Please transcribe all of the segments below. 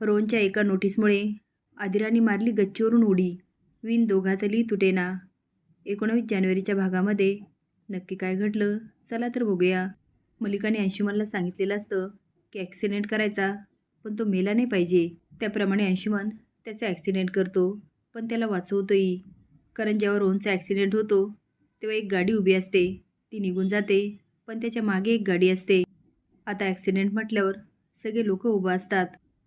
रोहनच्या एका नोटीसमुळे आदिराने मारली गच्चीवरून उडी. विन दोघातली तुटेना. एकोणावीस जानेवारीच्या भागामध्ये नक्की काय घडलं? चला तर बघूया. मलिकाने अंशुमनला सांगितलेलं असतं की ॲक्सिडेंट करायचा पण तो मेला नाही पाहिजे. त्याप्रमाणे अंशुमन त्याचा ॲक्सिडेंट करतो पण त्याला वाचवतोही. कारण जेव्हा रोहनचा ॲक्सिडेंट होतो तेव्हा एक गाडी उभी असते. ती निघून जाते पण त्याच्यामागे एक गाडी असते. आता ॲक्सिडेंट म्हटल्यावर सगळे लोक उभं असतात.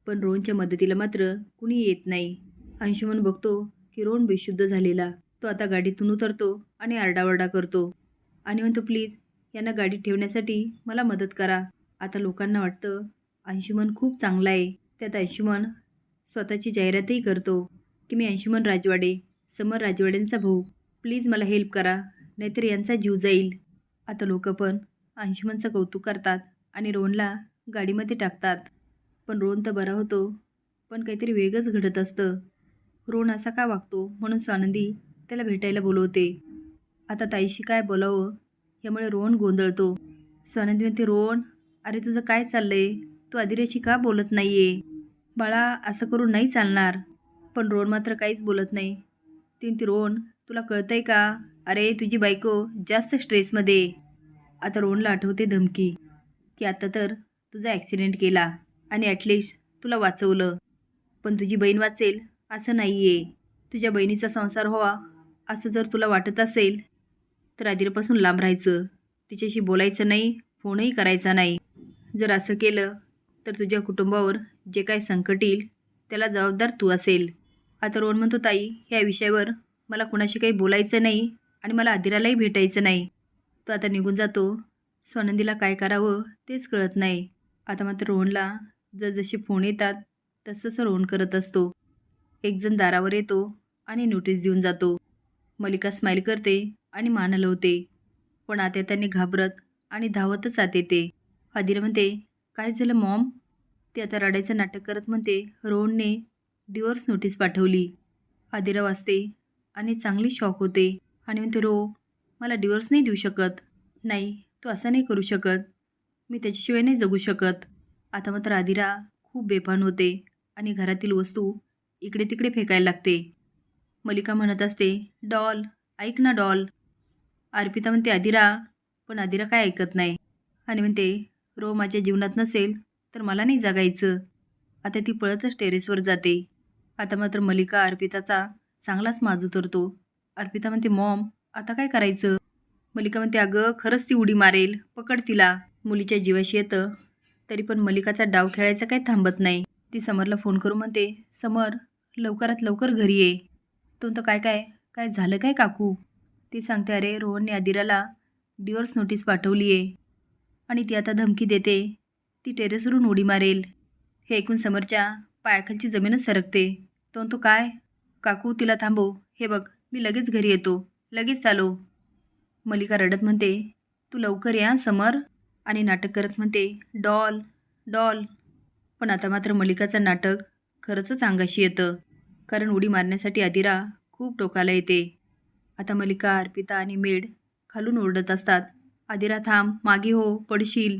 पण रोहनच्या मदतीला मात्र कुणी येत नाही. अंशुमन बघतो की रोहन बेशुद्ध झालेला. तो आता गाडीतून उतरतो आणि आरडाओरडा करतो. आणि म्हणतो प्लीज यांना गाडीत ठेवण्यासाठी मला मदत करा. आता लोकांना वाटतं अंशुमन खूप चांगला आहे. त्यात अंशुमन स्वतःची जाहिरातही करतो की मी अंशुमन राजवाडे समर राजवाड्यांचा भाऊ. प्लीज मला हेल्प करा नाहीतर यांचा जीव जाईल. आता लोक पण अंशुमनचं कौतुक करतात आणि रोहनला गाडीमध्ये टाकतात. पण रोहन तर बरा होतो. पण काहीतरी वेगच घडत असतं. रोहन असा का वागतो? म्हणून स्वानंदी त्याला भेटायला बोलवते. आता ताईशी काय बोलावं? यामुळे रोहन गोंधळतो. स्वानंदी म्हणते रोहन अरे तुझं काय चाललंय? तू आदिराशी का बोलत नाही आहे बाळा असं करून नाही चालणार. पण रोहन मात्र काहीच बोलत नाही. ती म्हणते रोहन तुला कळतंय का? अरे तुझी बायको जास्त स्ट्रेसमध्ये. आता रोहनला आठवते धमकी की आता तर तुझा ॲक्सिडेंट केला. आणि ॲटलिस्ट तुला वाचवलं. पण तुझी बहीण वाचेल असं नाही आहे तुझ्या बहिणीचा संसार व्हावा असं जर तुला वाटत असेल तर आधीपासून लांब राहायचं. तिच्याशी बोलायचं नाही फोनही करायचा नाही. जर असं केलं तर तुझ्या कुटुंबावर जे काय संकट येईल त्याला जबाबदार तू असेल. आता रोहन म्हणतो ताई ह्या विषयावर मला कुणाशी काही बोलायचं नाही आणि मला आदिरालाही भेटायचं नाही. तो आता निघून जातो. स्वानंदीला काय करावं तेच कळत नाही. आता मात्र रोहनला जसजसे फोन येतात तसं रोण करत असतो. एकजण दारावर येतो आणि नोटीस देऊन जातो. मलिका स्माईल करते आणि मान हलवते. पण आता त्यांनी घाबरत आणि धावतच आत येते. आदिरा म्हणते काय झालं मॉम ते आता रडायचं नाटक करत म्हणते रोहनने डिवोर्स नोटीस पाठवली. आदिरा वाचते आणि चांगली शॉक होते आणि म्हणते रो मला डिवोर्स नाही देऊ शकत. नाही तो असं नाही करू शकत. मी त्याच्याशिवाय नाही जगू शकत. आता मात्र आदिरा खूप बेभान होते आणि घरातील वस्तू इकडे तिकडे फेकायला लागते. मलिका म्हणत असते डॉल ऐक ना डॉल. अर्पिता म्हणते आदिरा पण आदिरा काय ऐकत नाही. आणि म्हणते रो माझ्या जीवनात नसेल तर मला नाही जगायचं. आता ती पळतच टेरेसवर जाते. आता मात्र मलिका अर्पिताचा चांगलाच माज उतरतो अर्पिता म्हणते मॉम आता काय करायचं? मलिका म्हणते अगं खरंच ती उडी मारेल पकड तिला. मुलीच्या जीवाशी येतं तरी पण मलिकाचा डाव खेळायचा काय थांबत नाही. ती समरला फोन करून म्हणते समर लवकरात लवकर घरी ये. तो तर काय काय काय झालं काय काकू? ती सांगते अरे रोहनने आदिराला डिवोर्स नोटीस पाठवली आहे आणि ती आता धमकी देते ती टेरेसवरून उडी मारेल. हे ऐकून समरच्या पायाखालची जमीनच सरकते. तो तो काय? काकू तिला थांबव. हे बघ मी लगेच घरी येतो. लगेच चालो. मलिका रडत म्हणते तू लवकर या समर. आणि नाटक करत म्हणते डॉल डॉल. पण आता मात्र मलिकाचं नाटक खरंच अंगाशी येतं कारण उडी मारण्यासाठी आदिरा खूप टोकाला येते. आता मलिका अर्पिता आणि मेड खालून ओरडत असतात आदिरा थांब मागे हो पडशील.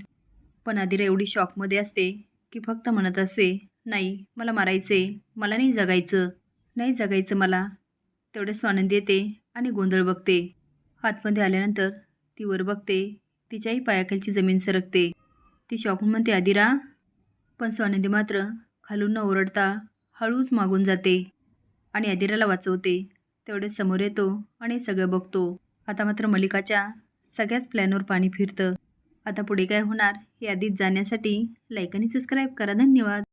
पण आदिरा एवढी शॉकमध्ये असते की फक्त म्हणत असते नाही मला मारायचे मला नाही जगायचं नाही जगायचं मला. तेवढे आनंद येते आणि गोंधळ बघते. आतमध्ये आल्यानंतर ती वर बघते तिच्याही पायाखालची जमीन सरकते. ती शॉकून म्हणते आदिरा. पण स्वानंदी मात्र खालून न ओरडता हळूच मागून जाते आणि आदिराला वाचवते. तेवढे समोर येतो आणि सगळं बघतो. आता मात्र मलिकाच्या सगळ्याच प्लॅनवर पाणी फिरतं. आता पुढे काय होणार हे आधीच जाण्यासाठी लाईक आणि सबस्क्राईब करा. धन्यवाद.